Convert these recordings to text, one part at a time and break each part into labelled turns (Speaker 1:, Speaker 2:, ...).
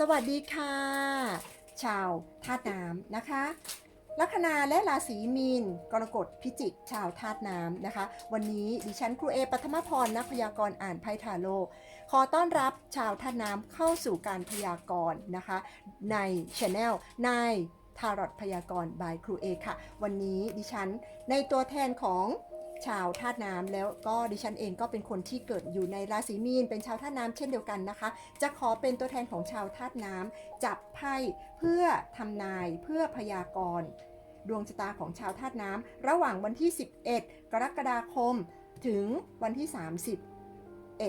Speaker 1: สวัสดีค่ะ ชาวธาตุน้ำนะคะ ลัคนาและราศีมีน กรกฎพิจิก ชาวธาตุน้ำนะคะ วันนี้ดิฉันครูเอปัทมพรนักพยากรณ์อ่านไพ่ทาโร่ขอต้อนรับชาวธาตุน้ำเข้าสู่การพยากรณ์นะคะ ในช anel ในทารอตพยากรณ์บายครูเอค่ะ วันนี้ดิฉันในตัวแทนของ ชาวธาตุน้ำแล้วก็ดิฉันเองก็เป็นคนที่เกิดอยู่ในราศีมีน เป็นชาวธาตุน้ำเช่นเดียวกันนะคะ จะขอเป็นตัวแทนของชาวธาตุน้ำจับไพ่เพื่อทำนายเพื่อพยากรณ์ดวงชะตาของชาวธาตุน้ำระหว่างวันที่ 11 กรกฎาคม ถึงวันที่ 30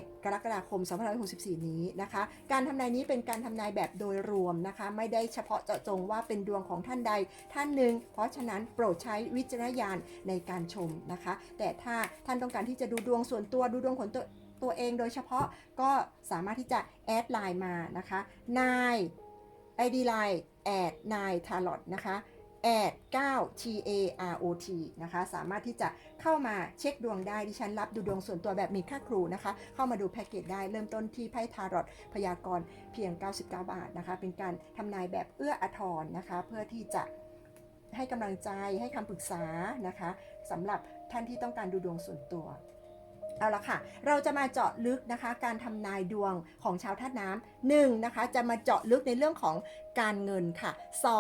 Speaker 1: 1 กรกฎาคม 2564 นี้นะคะ การทำนายนี้เป็นการทำนายแบบโดยรวมนะคะ ไม่ได้เฉพาะเจาะจงว่าเป็นดวงของท่านใดท่านหนึ่ง เพราะฉะนั้นโปรดใช้วิจารณญาณในการชมนะคะ แต่ถ้าท่านต้องการที่จะดูดวงส่วนตัวดูดวงของตัวตัวเองโดยเฉพาะก็สามารถที่จะแอดไลน์มานะคะนาย ID line แอดนายทารอตนะคะ 8,9, T A R O T นะคะ สามารถที่จะเข้ามาเช็คดวงได้ ดิฉันรับดูดวงส่วนตัวแบบมีค่าครูนะคะ เข้ามาดูแพ็กเกจได้ เริ่มต้นที่ไพ่ทารอตพยากรณ์เพียง 99 บาทนะคะ เป็นการทำนายแบบเอื้ออาทรนะคะ เพื่อที่จะให้กำลังใจให้คำปรึกษานะคะสำหรับท่านที่ต้องการดูดวงส่วนตัว เอาละค่ะ เราจะมาเจาะลึกนะคะ การทำนายดวงของชาวธาตุน้ำหนึ่งนะคะ จะมาเจาะลึกในเรื่องของการเงินค่ะ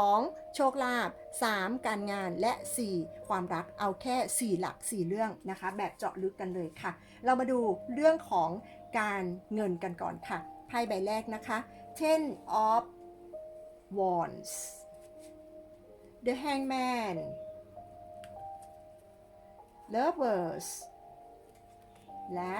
Speaker 1: 2. โชคลาภ 3. การงานและ 4. ความรักเอาแค่ 4 หลัก 4 เรื่องนะคะ แบบเจาะลึกกันเลยค่ะ เรามาดูเรื่องของการเงินกันก่อนค่ะไพ่ใบแรกนะคะ Ten of Wands The Hangman Lovers และ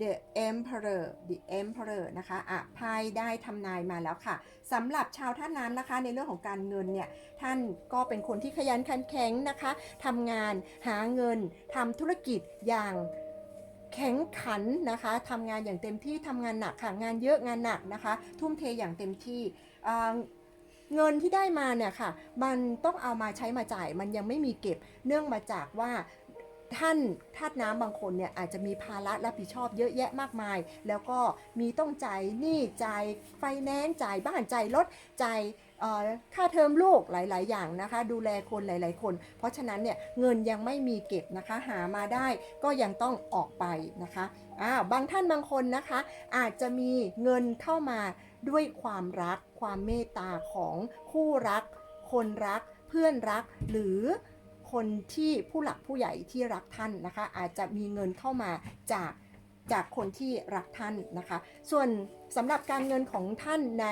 Speaker 1: The Emperor The Emperor นะคะอะไพ่ได้ทำนายมาแล้วค่ะสำหรับชาวท่าน้ำนะคะ ในเรื่องของการเงินเนี่ย ท่านก็เป็นคนที่ขยันขันแข็งนะคะทำงานหาเงินทำธุรกิจอย่างแข็งขันนะคะทำงานอย่างเต็มที่ทำงานหนักค่ะงานเยอะงานหนักนะคะ ทุ่มเทอย่างเต็มที่เงินที่ได้มาเนี่ยค่ะ มันต้องเอามาใช้มาจ่าย มันยังไม่มีเก็บ เนื่องมาจากว่า ท่านทาสน้ำบางคนเนี่ยอาจจะมีภาระรับผิดชอบเยอะแยะมากมาย แล้วก็มีต้องจ่ายหนี้จ่ายไฟแนนซ์จ่ายบ้านจ่ายรถจ่ายค่าเทอมลูกหลาย ๆ อย่างนะคะ ดูแลคนหลาย ๆ คน เพราะฉะนั้นเนี่ยเงินยังไม่มีเก็บนะคะหามาได้ก็ยังต้องออกไปนะคะอ้าบางท่านบางคนนะคะ อาจจะมีเงินเข้ามาด้วยความรักความเมตตาของคู่รัก คนรัก เพื่อนรักหรือ คนที่ผู้หลักผู้ใหญ่ที่รักท่านนะคะ อาจจะมีเงินเข้ามาจากจากคนที่รักท่านนะคะ ส่วนสำหรับการเงินของท่านใน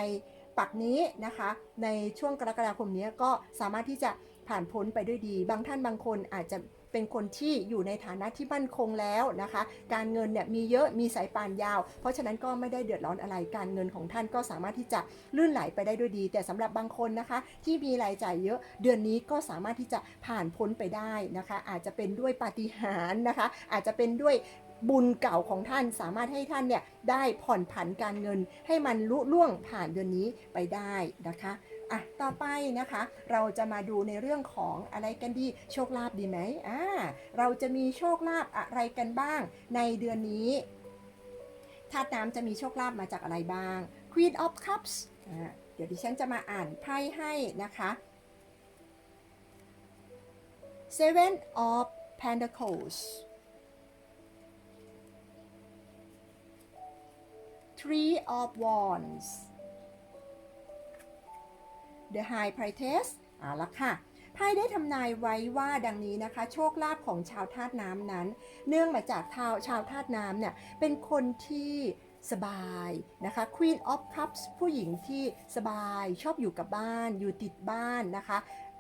Speaker 1: ปักนี้นะคะ ในช่วงกรกฎาคมนี้ก็สามารถที่จะผ่านพ้นไปด้วยดี บางท่านบางคนอาจจะ เป็นคนที่อยู่ในฐานะที่มั่นคงแล้วนะคะ การเงินเนี่ยมีเยอะมีสายปานยาว เพราะฉะนั้นก็ไม่ได้เดือดร้อนอะไรการเงินของท่านก็สามารถที่จะลื่นไหลไปได้ด้วยดี แต่สำหรับบางคนนะคะ ที่มีรายจ่ายเยอะเดือนนี้ก็สามารถที่จะผ่านพ้นไปได้นะคะ อาจจะเป็นด้วยปาฏิหาริย์นะคะ อาจจะเป็นด้วยบุญเก่าของท่านสามารถให้ท่านเนี่ยได้ผ่อนผันการเงินให้มันลุล่วงผ่านเดือนนี้ไปได้นะคะ อะต่อไปนะคะ เราจะมาดูในเรื่องของอะไรกันดีโชคลาภดีไหมอ่าเราจะมีโชคลาภอะไรกันบ้าง ในเดือนนี้ธาตุน้ำจะมีโชคลาภมาจากอะไรบ้าง Queen of Cups อ่าเดี๋ยวดิฉันจะมาอ่านไพ่ให้นะคะ Seven of Pentacles Three of Wands The High Priestess เอาละค่ะไพ่ได้ทำนายไว้ว่าดังนี้นะคะ โชคลาภของชาวธาตุน้ำนั้น เนื่องมาจากชาวชาวธาตุน้ำเนี่ยเป็นคนที่สบายนะคะ Queen of Cups ผู้หญิงที่สบายชอบอยู่กับบ้าน อยู่ติดบ้านนะคะ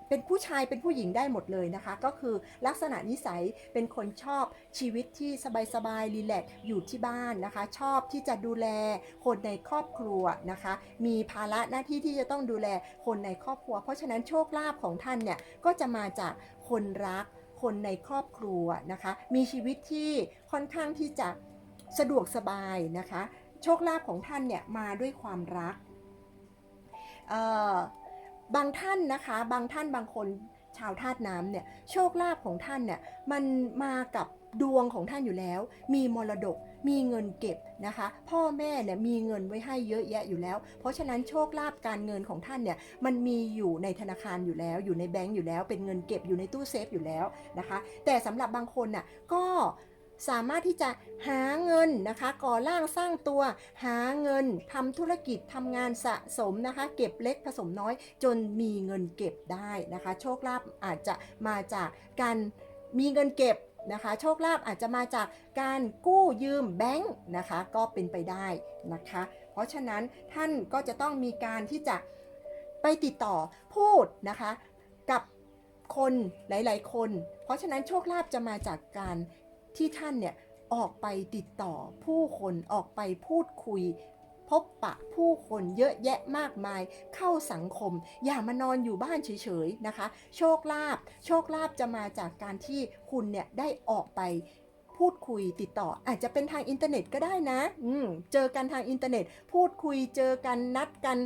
Speaker 1: เป็นผู้ชายเป็นผู้หญิงได้หมดเลยนะคะ ก็คือลักษณะนิสัยเป็นคนชอบชีวิตที่สบายๆรีแลกอยู่ที่บ้านนะคะ ชอบที่จะดูแลคนในครอบครัวนะคะ มีภาระหน้าที่ที่จะต้องดูแลคนในครอบครัว เพราะฉะนั้นโชคลาภของท่านเนี่ยก็จะมาจากคนรักคนในครอบครัวนะคะ มีชีวิตที่ค่อนข้างที่จะสะดวกสบายนะคะ โชคลาภของท่านเนี่ยมาด้วยความรักเอ่อ บางท่านนะคะ บางท่านบางคนชาวธาตุน้ำเนี่ยโชคลาภของท่านเนี่ยมันมากับดวงของท่านอยู่แล้ว มีมรดก มีเงินเก็บนะคะ พ่อแม่เนี่ยมีเงินไว้ให้เยอะแยะอยู่แล้ว เพราะฉะนั้นโชคลาภการเงินของท่านเนี่ยมันมีอยู่ในธนาคารอยู่แล้ว อยู่ในแบงก์อยู่แล้ว เป็นเงินเก็บอยู่ในตู้เซฟอยู่แล้วนะคะ แต่สำหรับบางคนน่ะก็ สามารถที่จะหาเงินนะคะ ก่อร่างสร้างตัว หาเงินทำธุรกิจทำงานสะสมนะคะ เก็บเล็กผสมน้อย จนมีเงินเก็บได้นะคะ โชคลาภอาจจะมาจากการมีเงินเก็บนะคะ โชคลาภอาจจะมาจากการกู้ยืมแบงค์นะคะ ก็เป็นไปได้นะคะ เพราะฉะนั้นท่านก็จะต้องมีการที่จะไปติดต่อพูดนะคะกับคนหลาย ๆ คน เพราะฉะนั้นโชคลาภจะมาจากการ ที่ท่านเนี่ยออกไปติดต่อผู้คนออกไปพูดคุย พบปะผู้คนเยอะแยะมากมาย เข้าสังคม อย่ามานอนอยู่บ้านเฉยๆนะคะ โชคลาภโชคลาภจะมาจากการที่คุณเนี่ยได้ออกไปพูดคุยติดต่ออาจจะเป็นทางอินเทอร์เน็ตก็ได้นะอืมเจอกันทางอินเทอร์เน็ต พูดคุยเจอกันนัดกัน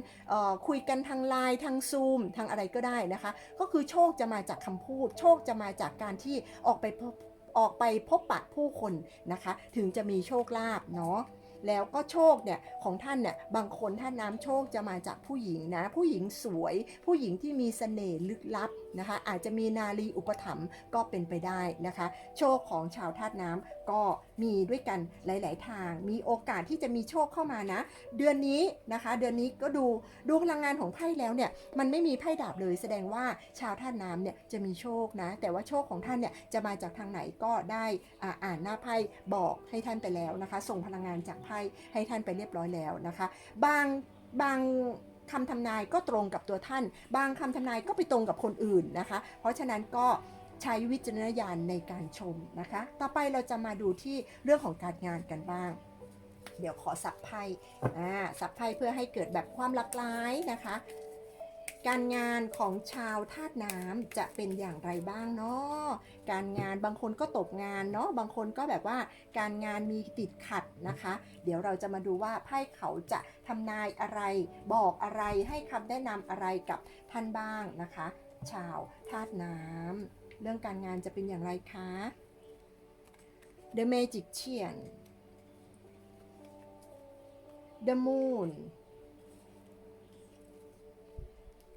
Speaker 1: คุยกันทางไลน์ทางซูมทางอะไรก็ได้นะคะ ก็คือโชคจะมาจากคำพูด โชคจะมาจากการที่ออกไปพบ ออกไปพบปะผู้คนนะคะ ถึงจะมีโชคลาภเนาะแล้วก็โชคเนี่ยของท่านเนี่ยบางคนท่านน้ำโชคจะมาจากผู้หญิงนะ ผู้หญิงสวย ผู้หญิงที่มีเสน่ห์ลึกลับ นะคะอาจจะมีนารีอุปถัมภ์ก็เป็นไปได้นะคะ โชคของชาวธาตุน้ำก็มีด้วยกันหลาย ๆ ทาง มีโอกาสที่จะมีโชคเข้ามานะ เดือนนี้นะคะ เดือนนี้ก็ดูดูพลังงานของไพ่แล้วเนี่ยมันไม่มีไพ่ดาบเลยแสดงว่าชาวธาตุน้ำเนี่ยจะมีโชคนะ แต่ว่าโชคของท่านเนี่ยจะมาจากทางไหนก็ได้อ่าอ่านหน้าไพ่บอกให้ท่านไปแล้วนะคะ ส่งพลังงานจากไพ่ให้ท่านไปเรียบร้อยแล้วนะคะ บางบาง คำทำนายก็ตรงกับตัวท่าน บางคำทำนายก็ไปตรงกับคนอื่นนะคะ เพราะฉะนั้นก็ใช้วิจารณญาณในการชมนะคะ ต่อไปเราจะมาดูที่เรื่องของการงานกันบ้าง เดี๋ยวขอสับไพ่อ่าสับไพ่เพื่อให้เกิดแบบความหลากหลายนะคะ การงานของชาวธาตุน้ำจะเป็นอย่างไรบ้างเนาะการงานบางคนก็ตกงานเนาะบางคนก็แบบว่าการงานมีติดขัดนะคะ เดี๋ยวเราจะมาดูว่าไพ่เขาจะทำนายอะไร บอกอะไรให้คำแนะนำอะไรกับท่านบ้างนะคะ ชาวธาตุน้ำเรื่องการงานจะเป็นอย่างไรคะ The Magician The Moon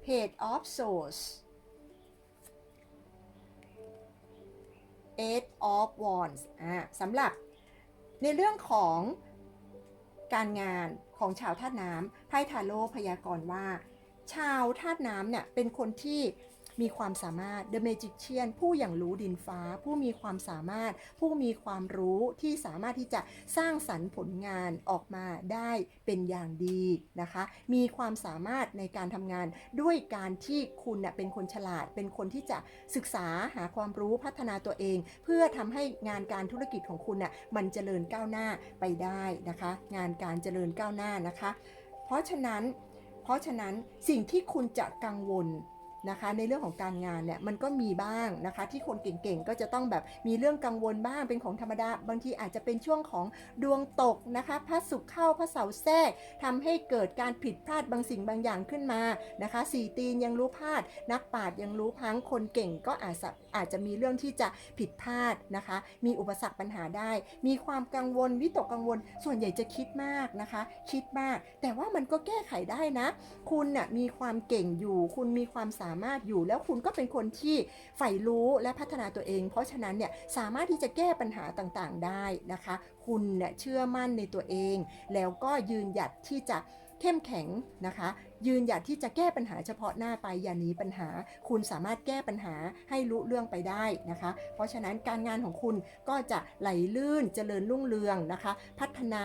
Speaker 1: Page of Swords Eight of Wands อ่าสำหรับในเรื่องของการงานของชาวธาตุน้ำไพ่ทาโร่พยากรณ์ว่า ชาวธาตุน้ำเนี่ยเป็นคนที่ มีความสามารถ The Magician ผู้อย่างรู้ดินฟ้า ผู้มีความสามารถ ผู้มีความรู้ที่สามารถที่จะสร้างสรรค์ผลงานออกมาได้เป็นอย่างดีนะคะ มีความสามารถในการทำงานด้วยการที่คุณเน่ยเป็นคนฉลาด เป็นคนที่จะศึกษาหาความรู้พัฒนาตัวเอง เพื่อทำให้งานการธุรกิจของคุณน่ะมันเจริญก้าวหน้าไปได้นะคะ งานการเจริญก้าวหน้านะคะ เพราะฉะนั้น เพราะฉะนั้นสิ่งที่คุณจะกังวล นะคะ ในเรื่องของการงานเนี่ยมันก็มีบ้างนะคะ ที่คนเก่งๆก็จะต้องแบบมีเรื่องกังวลบ้างเป็นของธรรมดา บางทีอาจจะเป็นช่วงของดวงตกนะคะพระศุกร์เข้าพระเสาร์แทรกทำให้เกิดการผิดพลาดบางสิ่งบางอย่างขึ้นมานะคะสี่ตีนยังรู้พลาด นักปราชญ์ยังรู้พังคนเก่งก็อาจจะอาจจะมีเรื่องที่จะผิดพลาดนะคะ มีอุปสรรคปัญหาได้ มีความกังวลวิตกกังวล ส่วนใหญ่จะคิดมากนะคะ คิดมาก แต่ว่ามันก็แก้ไขได้นะ คุณน่ะมีความเก่งอยู่ คุณมีความสามารถอยู่ แล้วคุณก็เป็นคนที่ใฝ่รู้และพัฒนาตัวเอง เพราะฉะนั้นเนี่ยสามารถที่จะแก้ปัญหาต่างๆได้นะคะ คุณเนี่ยเชื่อมั่นในตัวเอง แล้วก็ยืนหยัดที่จะเข้มแข็งนะคะ ยืนหยัดที่จะแก้ปัญหาเฉพาะหน้าไปอย่าหนีปัญหา คุณสามารถแก้ปัญหาให้รู้เรื่องไปได้นะคะ เพราะฉะนั้นการงานของคุณก็จะไหลลื่นเจริญรุ่งเรืองนะคะ พัฒนา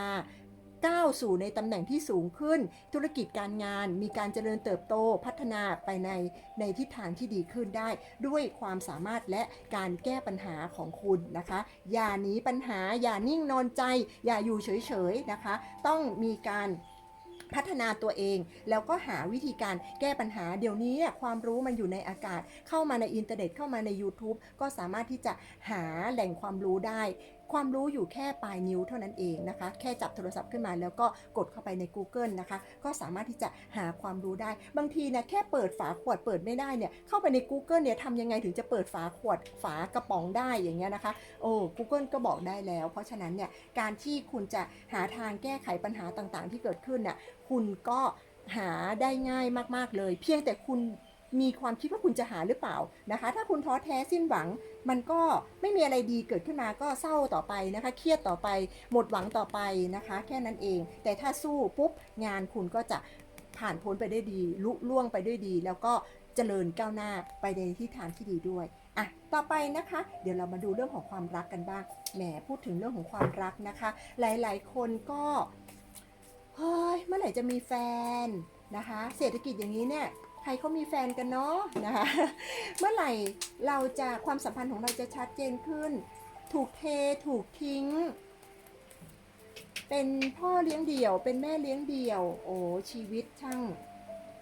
Speaker 1: ก้าวสู่ในตำแหน่งที่สูงขึ้น ธุรกิจการงานมีการเจริญเติบโตพัฒนาไปในในทิศทางที่ดีขึ้นได้ ด้วยความสามารถและการแก้ปัญหาของคุณนะคะ อย่าหนีปัญหาอย่านิ่งนอนใจ อย่าอยู่เฉยๆนะคะ ต้องมีการพัฒนาตัวเองแล้วก็หาวิธีการแก้ปัญหาเดี๋ยวนี้ความรู้มันอยู่ในอากาศ เข้ามาในอินเทอร์เน็ตเข้ามาใน YouTube ก็สามารถที่จะหาแหล่งความรู้ได้ ความรู้อยู่แค่ปลายนิ้วเท่านั้นเองนะคะ แค่จับโทรศัพท์ขึ้นมาแล้วก็กดเข้าไปใน Google นะคะ ก็สามารถที่จะหาความรู้ได้ บางทีนะแค่เปิดฝาขวดเปิดไม่ได้เนี่ย เข้าไปใน Google เนี่ยทำยังไงถึงจะเปิดฝาขวดฝากระป๋องได้อย่างเงี้ยนะคะ โอ้ Google ก็บอกได้แล้ว เพราะฉะนั้นเนี่ยการที่คุณจะหาทางแก้ไขปัญหาต่างๆ ที่เกิดขึ้นน่ะคุณก็หาได้ง่ายมาก ๆ เลย เพียงแต่คุณ มีความคิดว่าคุณจะหาหรือเปล่านะคะ ถ้าคุณท้อแท้สิ้นหวัง มันก็ไม่มีอะไรดีเกิดขึ้นมาก็เศร้าต่อไปนะคะ เครียดต่อไป หมดหวังต่อไปนะคะ แค่นั้นเอง แต่ถ้าสู้ปุ๊บงานคุณก็จะผ่านพ้นไปได้ดี ลุล่วงไปด้วยดี แล้วก็เจริญก้าวหน้าไปในทิศทางที่ดีด้วยอะต่อไปนะคะ เดี๋ยวเรามาดูเรื่องของความรักกันบ้างแหมพูดถึงเรื่องของความรักนะคะ หลายๆ คนก็เฮ้ยเมื่อไหร่จะมีแฟนนะคะ เศรษฐกิจอย่างนี้เนี่ย ใครเขามีแฟนกันเนาะนะคะ เมื่อไหร่เราจะความสัมพันธ์ของเราจะชัดเจนขึ้น ถูกเทถูกทิ้ง เป็นพ่อเลี้ยงเดี่ยว เป็นแม่เลี้ยงเดี่ยว โอ้ชีวิตช่าง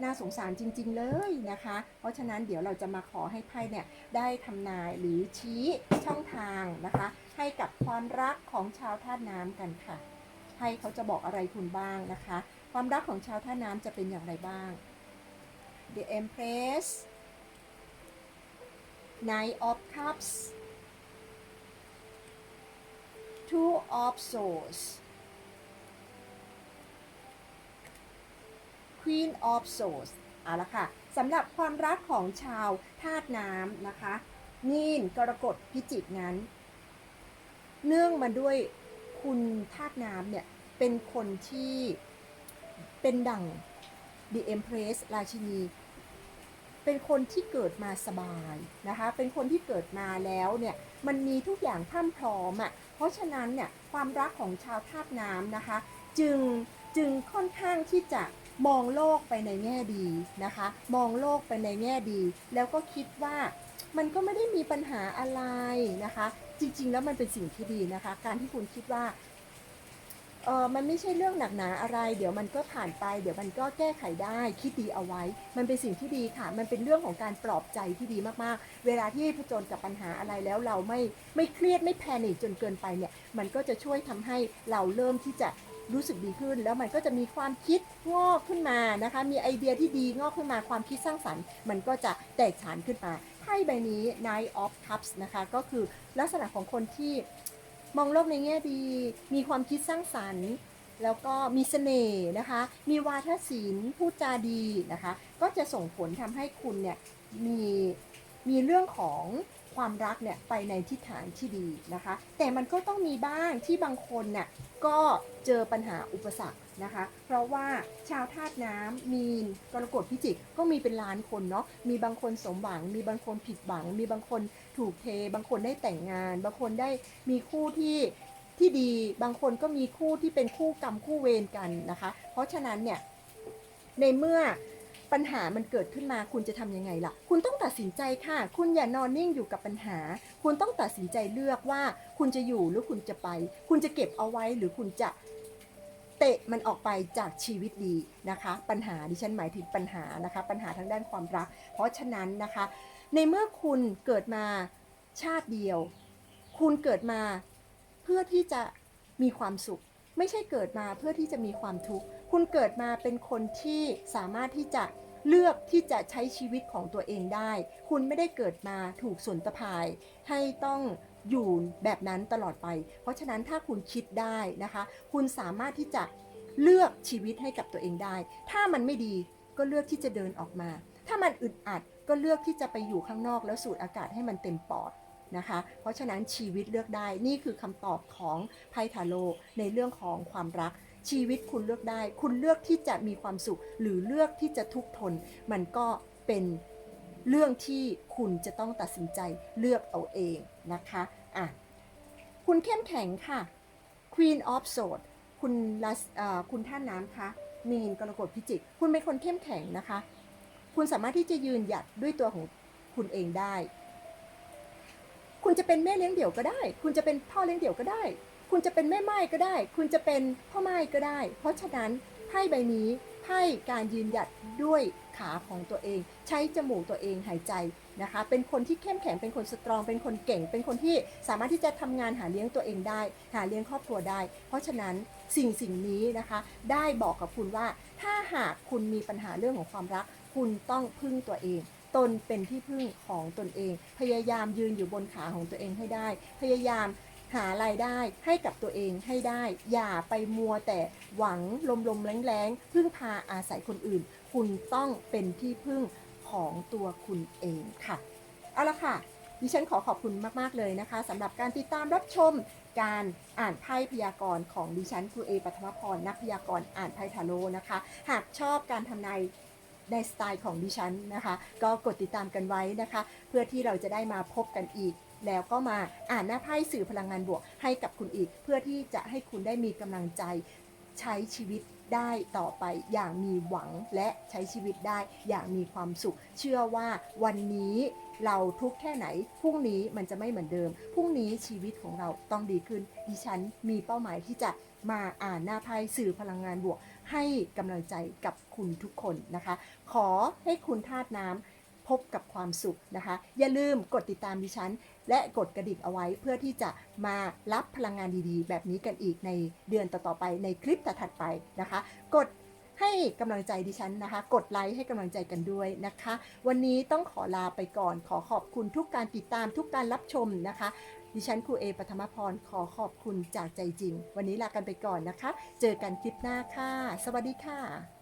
Speaker 1: น่าสงสารจริง ๆ เลยนะคะ เพราะฉะนั้นเดี๋ยวเราจะมาขอให้ไพ่เนี่ยได้ทำนายหรือชี้ช่องทางนะคะ ให้กับความรักของชาวธาตุน้ำกันค่ะไพ่เขาจะบอกอะไรคุณบ้างนะคะ ความรักของชาวธาตุน้ำจะเป็นอย่างไรบ้าง The Empress Knight of Cups Two of Swords Queen of Swords เอาละค่ะสำหรับความรักของชาวธาตุน้ำนะคะนีนกรกฎพิจิกนั้น เนื่องมาด้วยคุณธาตุน้ำเนี่ย เป็นคนที่เป็นดั่ง The Empress ราชินี เป็นคนที่เกิดมาสบายนะคะ เป็นคนที่เกิดมาแล้วเนี่ย มันมีทุกอย่างพรั่ำพร้อมอะ่ะ เพราะฉะนั้นเนี่ยความรักของชาวธาตุน้ำนะคะ จึงจึงค่อนข้างที่จะมองโลกไปในแง่ดีนะคะ มองโลกไปในแง่ดี แล้วก็คิดว่ามันก็ไม่ได้มีปัญหาอะไรนะคะ จริง ๆ แล้วมันเป็นสิ่งที่ดีนะคะ การที่คุณคิดว่า เออมันไม่ใช่เรื่องหนักหนาอะไร เดี๋ยวมันก็ผ่านไป เดี๋ยวมันก็แก้ไขได้คิดดีเอาไว้ มันเป็นสิ่งที่ดีค่ะ มันเป็นเรื่องของการปลอบใจที่ดีมากๆ เวลาที่ผจญกับปัญหาอะไรแล้วเราไม่ไม่เครียดไม่แพนิคจนเกินไปเนี่ย มันก็จะช่วยทำให้เราเริ่มที่จะรู้สึกดีขึ้น แล้วมันก็จะมีความคิดงอกขึ้นมานะคะ มีไอเดียที่ดีงอกขึ้นมาความคิดสร้างสรรค์ มันก็จะแตกฉานขึ้นมาไพ่ใบนี้ Knight of Cups นะคะ ก็คือลักษณะของคนที่ มองโลกในแง่ดี มีความคิดสร้างสรรค์ แล้วก็มีเสน่ห์นะคะ มีวาทศิลป์พูดจาดีนะคะ ก็จะส่งผลทำให้คุณเนี่ยมีมีเรื่องของ ความรักเนี่ยไปในทิศทางที่ดีนะคะ แต่มันก็ต้องมีบ้างที่บางคนน่ะก็เจอปัญหาอุปสรรคนะคะ เพราะว่าชาวธาตุน้ำมีนกรกฎพิจิกก็มีเป็นล้านคนเนาะมีบางคนสมหวัง มีบางคนผิดหวัง มีบางคนถูกเท บางคนได้แต่งงาน บางคนได้มีคู่ที่ที่ดีบางคนก็มีคู่ที่เป็นคู่กรรมคู่เวรกันนะคะ เพราะฉะนั้นเนี่ยในเมื่อ ปัญหามันเกิดขึ้นมาคุณจะทำยังไงล่ะ คุณต้องตัดสินใจค่ะ คุณอย่านอนนิ่งอยู่กับปัญหา คุณต้องตัดสินใจเลือกว่าคุณจะอยู่หรือคุณจะไป คุณจะเก็บเอาไว้หรือคุณจะเตะมันออกไปจากชีวิตดีนะคะ ปัญหาดิฉันหมายถึงปัญหานะคะ ปัญหาทางด้านความรัก เพราะฉะนั้นนะคะ ในเมื่อคุณเกิดมาชาติเดียว คุณเกิดมาเพื่อที่จะมีความสุข ไม่ใช่เกิดมาเพื่อที่จะมีความทุกข์ คุณเกิดมาเป็นคนที่สามารถที่จะเลือกที่จะใช้ชีวิตของตัวเองได้ คุณไม่ได้เกิดมาถูกสนตะพาย ให้ต้องอยู่แบบนั้นตลอดไป เพราะฉะนั้นถ้าคุณคิดได้นะคะ คุณสามารถที่จะเลือกชีวิตให้กับตัวเองได้ ถ้ามันไม่ดีก็เลือกที่จะเดินออกมา ถ้ามันอึดอัดก็เลือกที่จะไปอยู่ข้างนอกแล้วสูดอากาศให้มันเต็มปอดนะคะ เพราะฉะนั้นชีวิตเลือกได้ นี่คือคำตอบของไพ่ทาโร่ในเรื่องของความรัก ชีวิตคุณเลือกได้ คุณเลือกที่จะมีความสุข หรือเลือกที่จะทุกข์ทน มันก็เป็นเรื่องที่คุณจะต้องตัดสินใจเลือกเอาเองนะคะอะคุณเข้มแข็งค่ะ Queen of Swords คุณลัสคุณท่านน้ำคะมีนกรกฎพิจิก คุณเป็นคนเข้มแข็งนะคะ คุณสามารถที่จะยืนหยัดด้วยตัวของคุณเองได้ คุณจะเป็นแม่เลี้ยงเดี่ยวก็ได้ คุณจะเป็นพ่อเลี้ยงเดี่ยวก็ได้ คุณจะเป็นแม่ไม้ก็ได้ คุณจะเป็นพ่อไม้ก็ได้ เพราะฉะนั้นไพ่ใบนี้ไพ่การยืนหยัดด้วยขาของตัวเอง ใช้จมูกตัวเองหายใจนะคะ เป็นคนที่เข้มแข็งเป็นคนสตรอง เป็นคนเก่ง เป็นคนที่สามารถที่จะทำงานหาเลี้ยงตัวเองได้ หาเลี้ยงครอบครัวได้ เพราะฉะนั้นสิ่งสิ่งนี้นะคะ ได้บอกกับคุณว่า ถ้าหากคุณมีปัญหาเรื่องของความรัก คุณต้องพึ่งตัวเองตนเป็นที่พึ่งของตนเอง พยายามยืนอยู่บนขาของตัวเองให้ได้ พยายาม หารายได้ให้กับตัวเองให้ได้ อย่าไปมัวแต่หวังลมๆแรงๆพึ่งพาอาศัยคนอื่น คุณต้องเป็นที่พึ่งของตัวคุณเองค่ะ เอาละค่ะ ดิฉันขอขอบคุณมาก ๆ เลยนะคะสำหรับการติดตามรับชมการอ่านไพ่พยากรณ์ของดิฉันครูเอปัทมพรนักพยากรณ์อ่านไพ่ทาโร่นะคะ หากชอบการทำนายในสไตล์ของดิฉันนะคะ ก็กดติดตามกันไว้นะคะ เพื่อที่เราจะได้มาพบกันอีก แล้วก็มาอ่านหน้าไพ่สื่อพลังงานบวกให้กับคุณอีก เพื่อที่จะให้คุณได้มีกำลังใจใช้ชีวิตได้ต่อไปอย่างมีหวังและใช้ชีวิตได้อย่างมีความสุข เชื่อว่าวันนี้เราทุกแค่ไหนพรุ่งนี้มันจะไม่เหมือนเดิมพรุ่งนี้ชีวิตของเราต้องดีขึ้น ดิฉันมีเป้าหมายที่จะมาอ่านหน้าไพ่สื่อพลังงานบวก ให้กำลังใจกับคุณทุกคนนะคะ ขอให้คุณธาตุน้ำ พบกับความสุขนะคะ อย่าลืมกดติดตามดิฉัน และกดกระดิ่งเอาไว้เพื่อที่จะมารับพลังงานดีๆ แบบนี้กันอีกในเดือนต่อๆไปในคลิปถัดไปนะคะ กดให้กำลังใจดิฉันนะคะ กดไลค์ให้กำลังใจกันด้วยนะคะ วันนี้ต้องขอลาไปก่อน ขอขอบคุณทุกการติดตามทุกการรับชมนะคะ ดิฉันครูเอปัทมพรขอขอบคุณจากใจจริง วันนี้ลากันไปก่อนนะคะ เจอกันคลิปหน้าค่ะ สวัสดีค่ะ